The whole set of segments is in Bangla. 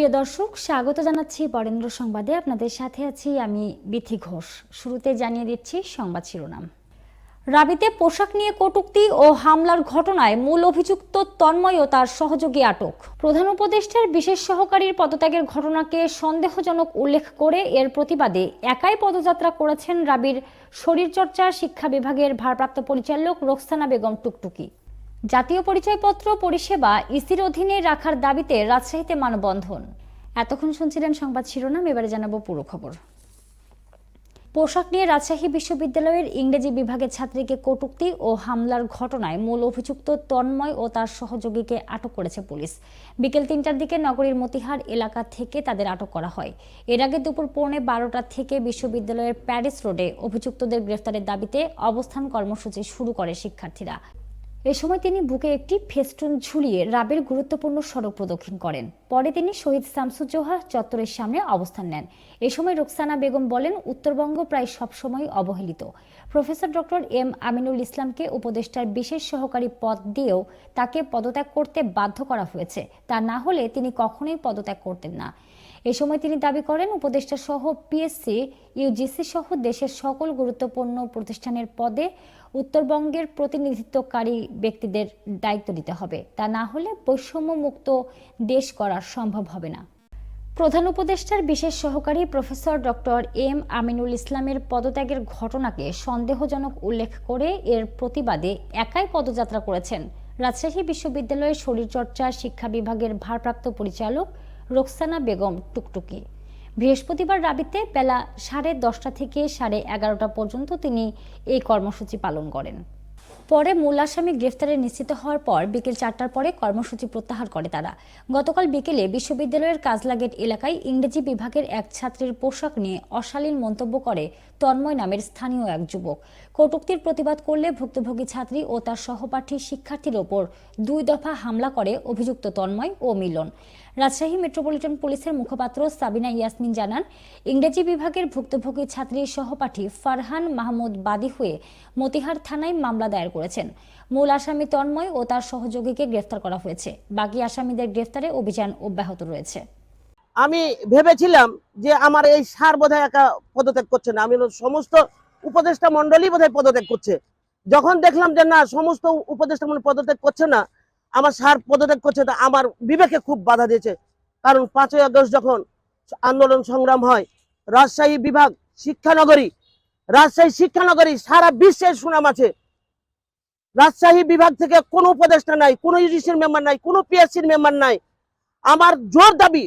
প্রিয় দর্শক, স্বাগত জানাচ্ছি বরেন্দ্র সংবাদে। আপনাদের সাথে আছি আমি বিথি ঘোষ। শুরুতে জানিয়ে দিচ্ছি সংবাদ শিরোনাম। রাবিতে পোশাক নিয়ে কটুক্তি ও হামলার ঘটনায় মূল অভিযুক্ত তন্ময় ও তার সহযোগী আটক। প্রধান উপদেষ্টার বিশেষ সহকারীর পদত্যাগের ঘটনাকে সন্দেহজনক উল্লেখ করে এর প্রতিবাদে একাই পদযাত্রা করেছেন রাবির শরীরচর্চা শিক্ষা বিভাগের ভারপ্রাপ্ত পরিচালক রোকসানা বেগম টুকটুকি। জাতীয় পরিচয়পত্র পরিষেবা ইসির অধীনে রাখার দাবিতে রাজশাহীতে মানববন্ধন। এতক্ষণ শুনছিলেন সংবাদ শিরোনাম, এবারে জানাব পুরো খবর। পোশাক নিয়ে রাজশাহী বিশ্ববিদ্যালয়ের ইংরেজি বিভাগের ছাত্রীকে কটূক্তি ও হামলার ঘটনায় মূল অভিযুক্ত তন্ময় ও তার সহযোগীকে আটক করেছে পুলিশ। বিকেল তিনটার দিকে নগরীর মতিহার এলাকা থেকে তাদের আটক করা হয়। এর আগে দুপুর পৌনে বারোটা থেকে বিশ্ববিদ্যালয়ের প্যারিস রোডে অভিযুক্তদের গ্রেফতারের দাবিতে অবস্থান কর্মসূচি শুরু করে শিক্ষার্থীরা। এ সময় তিনি বুকে একটি ফেস্টুন ঝুলিয়ে রাবের গুরুত্বপূর্ণ সড়ক প্রদক্ষিণ করেন। পরে তিনি শহীদ শামসুজ্জোহা চত্বরের সামনে অবস্থান নেন। এ সময় রোকসানা বেগম বলেন, উত্তরবঙ্গ প্রায় সবসময় অবহেলিত। প্রফেসর ডক্টর এম আমিনুল ইসলামকে উপদেষ্টার বিশেষ সহকারী পদ দিয়েও তাকে পদত্যাগ করতে বাধ্য করা হয়েছে। তা না হলে তিনি কখনোই পদত্যাগ করতেন না। এ সময় তিনি দাবি করেন উপদেষ্টা সহ পিএসসি ইউজিসি সহ দেশের সকল গুরুত্বপূর্ণ প্রতিষ্ঠানের পদে উত্তরবঙ্গের প্রতিনিধিত্বকারী ব্যক্তিদের দায়িত্ব দিতে হবে। তা না হলে বৈষম্য মুক্ত দেশ করা সম্ভব হবে না। প্রধান উপদেষ্টার বিশেষ সহকারী প্রফেসর ডক্টর এম আমিনুল ইসলামের পদত্যাগের ঘটনাকে সন্দেহজনক উল্লেখ করে এর প্রতিবাদে একাই পদযাত্রা করেছেন রাজশাহী বিশ্ববিদ্যালয়ের শরীরচর্চা শিক্ষা বিভাগের ভারপ্রাপ্ত পরিচালক রোকসানা বেগম টুকটুকি। বৃহস্পতিবার রাবিতে বেলা সাড়ে দশটা থেকে সাড়ে এগারোটা পর্যন্ত তিনি এই কর্মসূচি পালন করেন। পরে মূল আসামি গ্রেফতারে নিশ্চিত হওয়ার পর বিকেল চারটার পরে কর্মসূচি প্রত্যাহার করে তারা। গতকাল বিকেলে বিশ্ববিদ্যালয়ের কাজলাগেট এলাকায় ইংরেজি বিভাগের এক ছাত্রীর পোশাক নিয়ে অশালীন মন্তব্য করে তন্ময় নামের স্থানীয় এক যুবক। কটুক্তির প্রতিবাদ করলে ভুক্তভোগী ছাত্রী ও তার সহপাঠী শিক্ষার্থীর ওপর দুই দফা হামলা করে অভিযুক্ত তন্ময় ও মিলন। রাজশাহী মেট্রোপলিটন পুলিশের মুখপাত্র সাবিনা ইয়াসমিন জানান, ইংরেজি বিভাগের ভুক্তভোগী ছাত্রীর সহপাঠী ফারহান মাহমুদ বাদী হয়ে মতিহার থানায় মামলা দায়ের করেছেন। মূল আসামি তন্ময় ও তার সহযোগীকে গ্রেফতার করা হয়েছে। বাকি আসামিদের গ্রেফতারে অভিযান অব্যাহত রয়েছে। আমি ভেবেছিলাম যে আমার এই সার বোধহয় একা পদত্যাগ করছে না। আমি সমস্ত উপদেষ্টা মন্ডলী বোধহয় পদত্যাগ করছে। যখন দেখলাম যে না, সমস্ত উপদেষ্টা মন্ডলী পদত্যাগ করছে না আমার সার পদত্যাগ করছে তা আমার বিবেকে খুব বাধা দিয়েছে। কারণ পাঁচই আগস্ট যখন আন্দোলন সংগ্রাম হয়, রাজশাহী বিভাগ শিক্ষানগরী, রাজশাহী শিক্ষানগরী সারা বিশ্বের সুনাম আছে। রাজশাহী বিভাগ থেকে কোনো উপদেষ্টা নাই, কোনো ইউজিসির মেম্বার নাই, কোনো পিএসসির মেম্বার নাই। আমার জোর দাবি,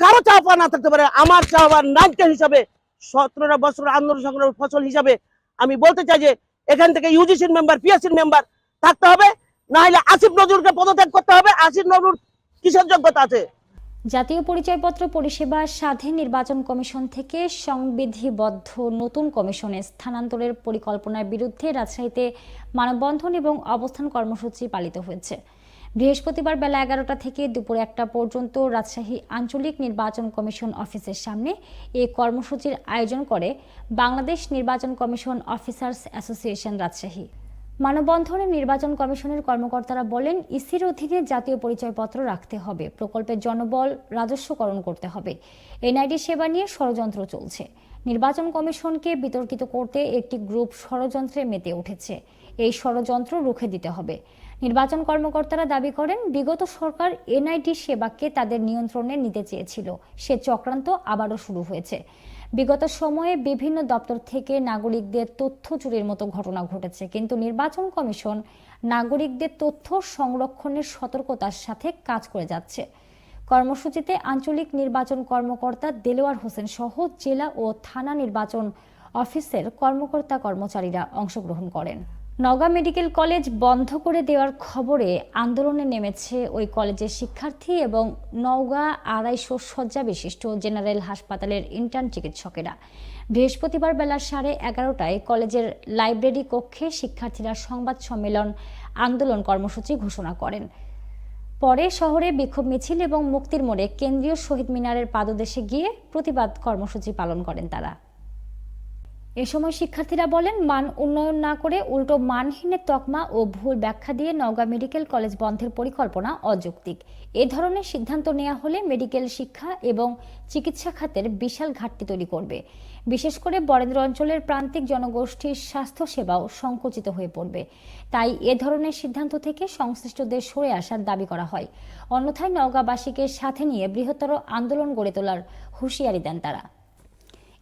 কারও চাওয়া না থাকতে পারে, আমার চাওয়া নাগরিক হিসাবে সতেরোটা বছর আন্দোলন সংগ্রামের ফসল হিসাবে আমি বলতে চাই যে, এখান থেকে ইউজিসির মেম্বার, পিএসসির মেম্বার থাকতে হবে। না হলে আসিফ নজরুলকে পদত্যাগ করতে হবে। আসিফ নজরুল কিসের যোগ্যতা আছে? জাতীয় পরিচয়পত্র পরিষেবা স্বাধীন নির্বাচন কমিশন থেকে সংবিধিবদ্ধ নতুন কমিশনে স্থানান্তরের পরিকল্পনার বিরুদ্ধে রাজশাহীতে মানববন্ধন এবং অবস্থান কর্মসূচি পালিত হয়েছে। বৃহস্পতিবার বেলা এগারোটা থেকে দুপুর একটা পর্যন্ত রাজশাহী আঞ্চলিক নির্বাচন কমিশন অফিসের সামনে এই কর্মসূচির আয়োজন করে বাংলাদেশ নির্বাচন কমিশন অফিসার্স অ্যাসোসিয়েশন রাজশাহী। মানববন্ধনে নির্বাচন কমিশনের কর্মকর্তারা বলেন, ইসির অধীনে জাতীয় পরিচয়পত্র রাখতে হবে। প্রকল্পের জনবল রাজস্বকরণ করতে হবে। এনআইডি সেবা নিয়ে ষড়যন্ত্র চলছে। নির্বাচন কমিশনকে বিতর্কিত করতে একটি গ্রুপ ষড়যন্ত্রে মেতে উঠেছে। এই ষড়যন্ত্র রুখে দিতে হবে। নির্বাচন কর্মকর্তারা দাবি করেন, বিগত সরকার এনআইডি সেবাকে তাদের নিয়ন্ত্রণে নিতে চেয়েছিল। সে চক্রান্ত আবারও শুরু হয়েছে। বিগত সময়ে বিভিন্ন দপ্তর থেকে নাগরিকদের তথ্য চুরির মতো ঘটনা ঘটেছে, কিন্তু নির্বাচন কমিশন নাগরিকদের তথ্য সংরক্ষণের সতর্কতার সাথে কাজ করে যাচ্ছে। কর্মসূচিতে আঞ্চলিক নির্বাচন কর্মকর্তা দেলোয়ার হোসেন সহ জেলা ও থানা নির্বাচন অফিসের কর্মকর্তা কর্মচারীরা অংশগ্রহণ করেন। নওগাঁ মেডিকেল কলেজ বন্ধ করে দেওয়ার খবরে আন্দোলনে নেমেছে ওই কলেজের শিক্ষার্থী এবং নওগাঁ আড়াইশো শয্যা বিশিষ্ট জেনারেল হাসপাতালের ইন্টার্ন চিকিৎসকেরা। বৃহস্পতিবার বেলা সাড়ে এগারোটায় কলেজের লাইব্রেরি কক্ষে শিক্ষার্থীরা সংবাদ সম্মেলন আন্দোলন কর্মসূচি ঘোষণা করেন। পরে শহরে বিক্ষোভ মিছিল এবং মুক্তির মোড়ে কেন্দ্রীয় শহীদ মিনারের পাদদেশে গিয়ে প্রতিবাদ কর্মসূচি পালন করেন তারা। এ সময় শিক্ষার্থীরা বলেন, মান উন্নয়ন না করে উল্টো মানহীনের তকমা ও ভুল ব্যাখ্যা দিয়ে নওগাঁ মেডিকেল কলেজ বন্ধের পরিকল্পনা অযৌক্তিক। এ ধরনের সিদ্ধান্ত নেওয়া হলে মেডিকেল শিক্ষা এবং চিকিৎসা খাতের বিশাল ঘাটতি তৈরি করবে। বিশেষ করে বরেন্দ্র অঞ্চলের প্রান্তিক জনগোষ্ঠীর স্বাস্থ্য সেবাও সংকুচিত হয়ে পড়বে। তাই এ ধরনের সিদ্ধান্ত থেকে সংশ্লিষ্টদের সরে আসার দাবি করা হয়। অন্যথায় নওগাঁবাসীকে সাথে নিয়ে বৃহত্তর আন্দোলন গড়ে তোলার হুঁশিয়ারি দেন তারা।